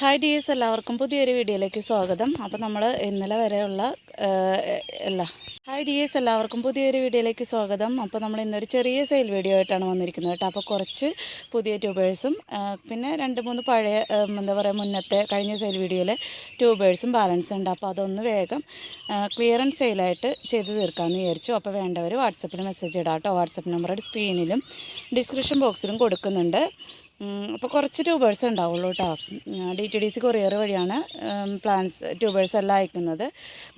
Hi dears എല്ലാവർക്കും പുതിയൊരു വീഡിയോയിലേക്ക് സ്വാഗതം. അപ്പോൾ നമ്മൾ ഇന്നലെ വരെയുള്ള അല്ല. ഹായ് ഡിയേഴ്സ് എല്ലാവർക്കും പുതിയൊരു വീഡിയോയിലേക്ക് സ്വാഗതം. അപ്പോൾ നമ്മൾ ഇന്നൊരു ചെറിയ സെയിൽ വീഡിയോ ആയിട്ടാണ് വന്നിരിക്കുന്നത് കേട്ടോ. അപ്പോൾ കുറച്ച് പുതിയ ട്യൂബേഴ്സും പിന്നെ രണ്ട് മൂന്ന് പഴയ എന്താ പറയുക മുന്നത്തെ കഴിഞ്ഞ സെയിൽ വീഡിയോയിലെ ട്യൂബേഴ്സും ബാലൻസ് ഉണ്ട്. അപ്പോൾ അതൊന്ന് വേഗം ക്ലിയറൻസ് സെയിലായിട്ട് ചെയ്ത് തീർക്കാമെന്ന് വിചാരിച്ചു. അപ്പോൾ വേണ്ടവർ വാട്സപ്പിൽ മെസ്സേജ് ഇടാം കേട്ടോ വാട്സപ്പ് നമ്പർ സ്ക്രീനിലും ഡിസ്ക്രിപ്ഷൻ ബോക്സിലും കൊടുക്കുന്നുണ്ട്. അപ്പോൾ കുറച്ച് ട്യൂബേഴ്സ് ഉണ്ടാവുള്ളൂ കേട്ടോ D T D C courier വഴിയാണ് പ്ലാൻസ് ട്യൂബേഴ്സ് എല്ലാം അയക്കുന്നത്.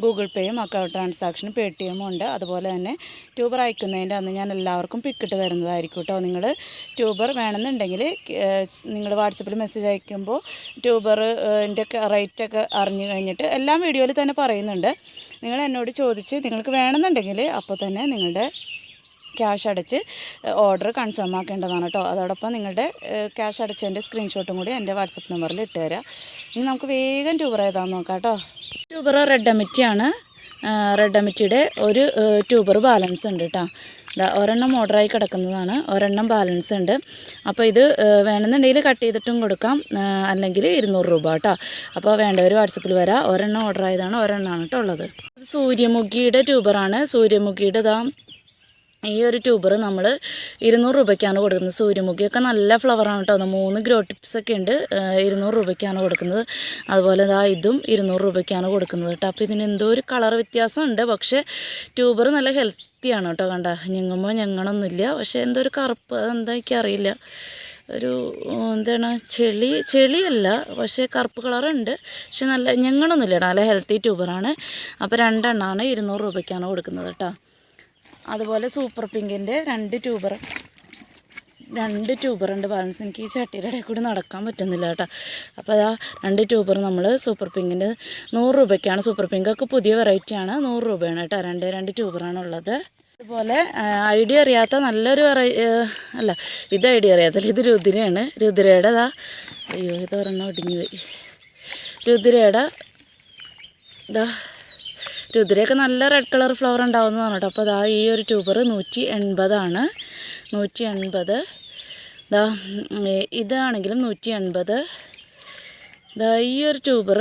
ഗൂഗിൾ പേയും അക്കൗണ്ട് ട്രാൻസാക്ഷനും പേ ടി എമ്മും ഉണ്ട്. അതുപോലെ തന്നെ ട്യൂബർ അയക്കുന്നതിന്റെ അന്ന് ഞാൻ എല്ലാവർക്കും പിക്കിട്ട് തരുന്നതായിരിക്കും കേട്ടോ നിങ്ങൾ ട്യൂബർ വേണമെന്നുണ്ടെങ്കിൽ നിങ്ങൾ വാട്സപ്പിൽ മെസ്സേജ് അയക്കുമ്പോൾ ട്യൂബറിന്റെ റേറ്റൊക്കെ അറിഞ്ഞു കഴിഞ്ഞിട്ട് എല്ലാം വീഡിയോയിൽ തന്നെ പറയുന്നുണ്ട്. നിങ്ങൾ എന്നോട് ചോദിച്ച് നിങ്ങൾക്ക് വേണമെന്നുണ്ടെങ്കിൽ അപ്പോൾ തന്നെ നിങ്ങളുടെ ക്യാഷ് അടച്ച് ഓർഡർ കൺഫേം ആക്കേണ്ടതാണ് കേട്ടോ അതോടൊപ്പം നിങ്ങളുടെ ക്യാഷ് അടച്ചതിന്റെ സ്ക്രീൻഷോട്ടും കൂടി എന്റെ വാട്സപ്പ് നമ്പറിൽ ഇട്ട് തരാം. ഇനി നമുക്ക് വേഗം ട്യൂബർ ഏതാന്ന് നോക്കാം കേട്ടോ ട്യൂബർ റെഡ് അമിറ്റിയാണ് റെഡ് അമിറ്റിയുടെ ഒരു ട്യൂബർ ബാലൻസ് ഉണ്ട് കേട്ടോ ഒരെണ്ണം ഓർഡറായി കിടക്കുന്നതാണ്. ഒരെണ്ണം ബാലൻസ് ഉണ്ട്. അപ്പോൾ ഇത് വേണമെന്നുണ്ടെങ്കിൽ കട്ട് ചെയ്തിട്ടും കൊടുക്കാം. അല്ലെങ്കിൽ ഇരുന്നൂറ് രൂപ കേട്ടോ അപ്പോൾ വേണ്ടവർ വാട്സപ്പിൽ വരാം. ഒരെണ്ണം ഓർഡർ ആയതാണ് ഒരെണ്ണമാണ് കേട്ടോ ഉള്ളത്. ഇത് സൂര്യമുഖിയുടെ ട്യൂബറാണ് സൂര്യമുഖിയുടെ ദാ ഈ ഒരു ട്യൂബർ നമ്മൾ ഇരുന്നൂറ് രൂപയ്ക്കാണ് കൊടുക്കുന്നത്. സൂര്യമുഖിയൊക്കെ നല്ല ഫ്ലവറാണ് കേട്ടോ. മൂന്ന് ഗ്രോ ടിപ്സ് ഒക്കെ ഉണ്ട്. ഇരുന്നൂറ് രൂപയ്ക്കാണ് കൊടുക്കുന്നത്. അതുപോലെ ഇതാ ഇതും ഇരുന്നൂറ് രൂപയ്ക്കാണ് കൊടുക്കുന്നത് കേട്ടോ. അപ്പോൾ ഇതിന് എന്തോ ഒരു കളർ വ്യത്യാസമുണ്ട് പക്ഷേ ട്യൂബർ നല്ല ഹെൽത്തിയാണ് കേട്ടോ കണ്ട. ഞങ്ങുമ്പോൾ ഞങ്ങളൊന്നുമില്ല പക്ഷേ എന്തോ ഒരു കറുപ്പ് അതെന്താ എനിക്കറിയില്ല ഒരു എന്താണ് ചെളി ചെളിയല്ല. പക്ഷേ കറുപ്പ് കളറുണ്ട് പക്ഷെ നല്ല ഞങ്ങളൊന്നുമില്ല നല്ല ഹെൽത്തി ട്യൂബറാണ്. അപ്പോൾ രണ്ടെണ്ണമാണ് ഇരുന്നൂറ് രൂപയ്ക്കാണ് കൊടുക്കുന്നത് കേട്ടോ. അതുപോലെ സൂപ്പർ പിങ്കിന്റെ രണ്ട് ട്യൂബർ. രണ്ട് ട്യൂബറുണ്ട് ബാലൻസ് എനിക്ക് ഈ ചട്ടിയുടെ ഇടയിൽ കൂടി നടക്കാൻ പറ്റുന്നില്ല കേട്ടോ. അപ്പോൾ അതാ രണ്ട് ട്യൂബർ നമ്മൾ സൂപ്പർ പിങ്കിന്റെ നൂറ് രൂപയ്ക്കാണ്. സൂപ്പർ പിങ്കൊക്കെ പുതിയ വെറൈറ്റിയാണ് നൂറ് രൂപയാണ് കേട്ടോ. രണ്ട് രണ്ട് ട്യൂബറാണ് ഉള്ളത്. അതുപോലെ ഐഡിയ അറിയാത്ത നല്ലൊരു വെറൈ അല്ല ഇത് ഐഡിയ അറിയാത്തല്ല ഇത് രുദ്രയാണ്. രുദ്രയുടെ അതാ അയ്യോ ഇത് ഒരെണ്ണം ഒടിഞ്ഞു പോയി രുദ്രയുടെ ഇതാ രുദ്രയൊക്കെ നല്ല റെഡ് കളർ ഫ്ലവർ ഉണ്ടാവുന്നതാണ് കേട്ടോ. അപ്പോൾ അതാ ഈ ഒരു ട്യൂബർ നൂറ്റി എൺപതാണ് നൂറ്റി എൺപത് ഇതാ ഇതാണെങ്കിലും നൂറ്റി എൺപത് ഇതാ ഈ ഒരു ട്യൂബർ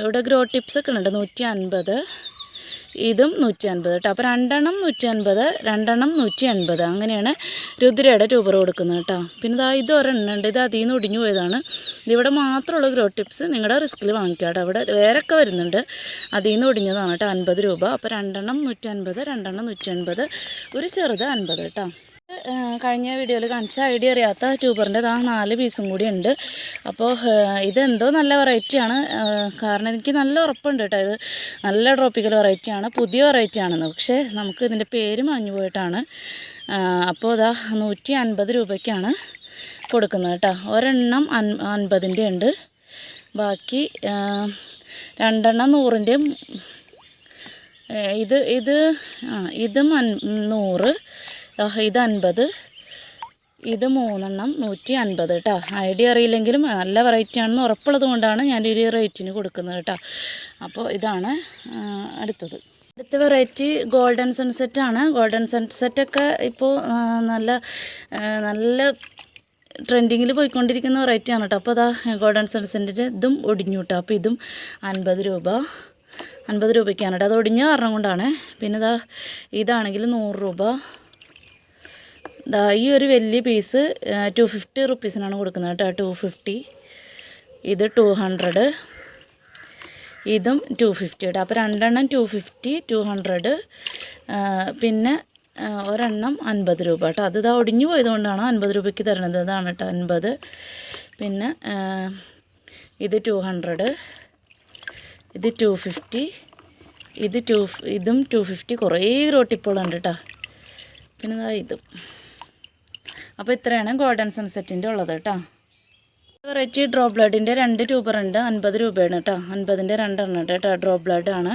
ഇവിടെ ഗ്രോ ടിപ്സ് ഒക്കെ ഉണ്ട് നൂറ്റി അൻപത് ഇതും നൂറ്റി അൻപത് കേട്ടോ അപ്പോൾ രണ്ടെണ്ണം നൂറ്റി അൻപത് രണ്ടെണ്ണം നൂറ്റി എൺപത് അങ്ങനെയാണ് രുദ്രയുടെ ട്യൂബർ കൊടുക്കുന്നത് കേട്ടോ പിന്നെ ഇതാ ഇത് ഒരെണ്ണം ഉണ്ട് ഇത് അതിൽ നിന്ന് ഒടിഞ്ഞു പോയതാണ്. ഇതിവിടെ മാത്രമുള്ള ഗ്രോ ടിപ്സ് നിങ്ങളുടെ റിസ്കിൽ വാങ്ങിക്കുക കേട്ടോ ഇവിടെ വേറൊക്കെ വരുന്നുണ്ട്. അതിൽ നിന്ന് ഒടിഞ്ഞതാണ് കേട്ടോ അൻപത് രൂപ. അപ്പോൾ രണ്ടെണ്ണം നൂറ്റി അൻപത് രണ്ടെണ്ണം നൂറ്റി അൻപത് ഒരു ചെറുത് അൻപത് കേട്ടോ കഴിഞ്ഞ വീഡിയോയിൽ കാണിച്ച ഐഡിയ അറിയാത്ത ട്യൂബറിന്റെ ആ നാല് പീസും കൂടി ഉണ്ട്. അപ്പോൾ ഇതെന്തോ നല്ല വെറൈറ്റിയാണ് കാരണം എനിക്ക് നല്ല ഉറപ്പുണ്ട് കേട്ടോ ഇത്. നല്ല ട്രോപ്പിക്കൽ വെറൈറ്റിയാണ് പുതിയ വെറൈറ്റി ആണെന്ന്. പക്ഷേ നമുക്ക് ഇതിന്റെ പേര് മാഞ്ഞു പോയിട്ടാണ്. അപ്പോൾ ഇതാ നൂറ്റി അൻപത് രൂപയ്ക്കാണ് കൊടുക്കുന്നത് കേട്ടോ. ഒരെണ്ണം അൻ അൻപതിന്റെ ഉണ്ട്. ബാക്കി രണ്ടെണ്ണം നൂറിന്റെയും ഇത് ഇത് ആ ഇതും അൻ നൂറ്. ഇത് അൻപത്. ഇത് മൂന്നെണ്ണം നൂറ്റി അൻപത് കേട്ടോ ഐഡിയ അറിയില്ലെങ്കിലും നല്ല വെറൈറ്റി ആണെന്ന് ഉറപ്പുള്ളത് കൊണ്ടാണ് ഞാൻ ഈ റേറ്റിന് കൊടുക്കുന്നത് കേട്ടോ അപ്പോൾ ഇതാണ് അടുത്തത്. അടുത്ത വെറൈറ്റി ഗോൾഡൻ സൺസെറ്റ് ആണ്. ഗോൾഡൻ സൺസെറ്റൊക്കെ ഇപ്പോൾ നല്ല നല്ല ട്രെൻഡിങ്ങിൽ പോയിക്കൊണ്ടിരിക്കുന്ന വെറൈറ്റി ആണ് കേട്ടോ അപ്പോൾ അതാ ഗോൾഡൻ സൺസെറ്റിന്റെ ഇതും ഒടിഞ്ഞു കേട്ടോ അപ്പോൾ ഇതും അൻപത് രൂപ. അൻപത് രൂപയ്ക്കാണ് കേട്ടോ അത് ഒടിഞ്ഞ കാരണം കൊണ്ടാണ്. പിന്നെ ഇതാ ഇതാണെങ്കിൽ നൂറ് രൂപ. ഈ ഒരു വലിയ പീസ് ടു ഫിഫ്റ്റി റുപ്പീസിനാണ് കൊടുക്കുന്നത് കേട്ടോ ടു ഫിഫ്റ്റി ഇത് ടു ഹൺഡ്രഡ് ഇതും ടു ഫിഫ്റ്റി കേട്ടോ അപ്പോൾ രണ്ടെണ്ണം ടു ഫിഫ്റ്റി ടു ഹൺഡ്രഡ് പിന്നെ ഒരെണ്ണം അൻപത് രൂപ കേട്ടോ അത് ഇതാ ഒടിഞ്ഞു പോയതുകൊണ്ടാണ് അൻപത് രൂപയ്ക്ക് തരണത് ഇതാണ് കേട്ടോ അൻപത്. പിന്നെ ഇത് ടു ഹൺഡ്രഡ് ഇത് ടു ഫിഫ്റ്റി ഇത് ടു ഇതും ടു ഫിഫ്റ്റി കുറേ റോട്ടിപ്പോളുണ്ട് കേട്ടോ പിന്നെ ഇതും. അപ്പോൾ ഇത്രയാണ് ഗോൾഡൻ സൺസെറ്റിന്റെ ഉള്ളത് കേട്ടോ. വെറൈറ്റി ഡ്രോ ബ്ലഡിന്റെ രണ്ട് ട്യൂബർ ഉണ്ട് അൻപത് രൂപയാണ് കേട്ടോ. അൻപതിന്റെ രണ്ടെണ്ണം കേട്ടോ ഡ്രോ ബ്ലഡ് ആണ്.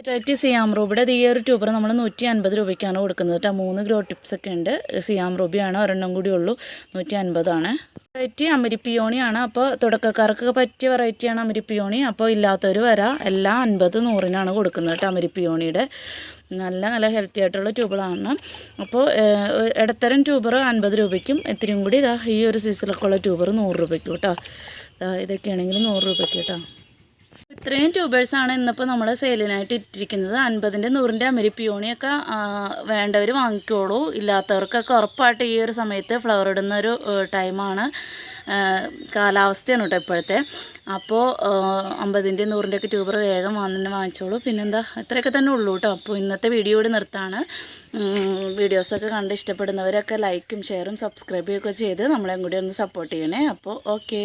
വെറൈറ്റി സിയാം റൂബിയുടെ ഈ ഒരു ട്യൂബർ നമ്മൾ നൂറ്റി അൻപത് രൂപയ്ക്കാണ് കൊടുക്കുന്നത് കേട്ടോ. മൂന്ന് ഗ്രോ ടിപ്സ് ഒക്കെ ഉണ്ട്. സിയാം റൂബിയാണ് ഒരെണ്ണം കൂടി ഉള്ളൂ നൂറ്റി അൻപതാണ് വെറൈറ്റി അമരിപ്പിയോണിയാണ് അപ്പോൾ തുടക്കക്കാർക്കൊക്കെ പറ്റിയ വെറൈറ്റിയാണ് അമരിപ്പിയോണി. അപ്പോൾ ഇല്ലാത്തവർ വരാം. എല്ലാം അൻപത് നൂറിനാണ് കൊടുക്കുന്നത് കേട്ടോ അമരിപ്പിയോണിയുടെ. നല്ല നല്ല ഹെൽത്തി ആയിട്ടുള്ള ട്യൂബുകളാണ് അപ്പോൾ ഇടത്തരം ട്യൂബർ അൻപത് രൂപയ്ക്കും ഇത്തിരിയും കൂടി ഇതാ ഈ ഒരു സീസണൊക്കെ ഉള്ള ട്യൂബർ നൂറ് രൂപയ്ക്കും കേട്ടോ. ഇതൊക്കെയാണെങ്കിൽ നൂറ് രൂപയ്ക്ക് കേട്ടോ. ഇത്രയും ട്യൂബേഴ്സാണ് ഇന്നിപ്പോൾ നമ്മൾ സെയിലിനായിട്ട് ഇട്ടിരിക്കുന്നത്. അൻപതിന്റെ നൂറിന്റെ അമരി പിയോണിയൊക്കെ വേണ്ടവർ വാങ്ങിക്കോളൂ. ഇല്ലാത്തവർക്കൊക്കെ ഉറപ്പായിട്ട് ഈ ഒരു സമയത്ത് ഫ്ലവർ ഇടുന്ന ഒരു ടൈമാണ് കാലാവസ്ഥയാണ് കേട്ടോ ഇപ്പോഴത്തെ. അപ്പോൾ അമ്പതിന്റെ നൂറിന്റെ ഒക്കെ ട്യൂബർ വേഗം വന്നെ വാങ്ങിച്ചോളൂ. പിന്നെന്താ അത്രയൊക്കെ തന്നെ ഉള്ളൂ കേട്ടോ. അപ്പോൾ ഇന്നത്തെ വീഡിയോ ഇവിടെ നിർത്താണ്. വീഡിയോസൊക്കെ കണ്ട് ഇഷ്ടപ്പെടുന്നവരൊക്കെ ലൈക്കും ഷെയറും സബ്സ്ക്രൈബും ഒക്കെ ചെയ്ത് നമ്മളെയും കൂടി ഒന്ന് സപ്പോർട്ട് ചെയ്യണേ. അപ്പോൾ ഓക്കേ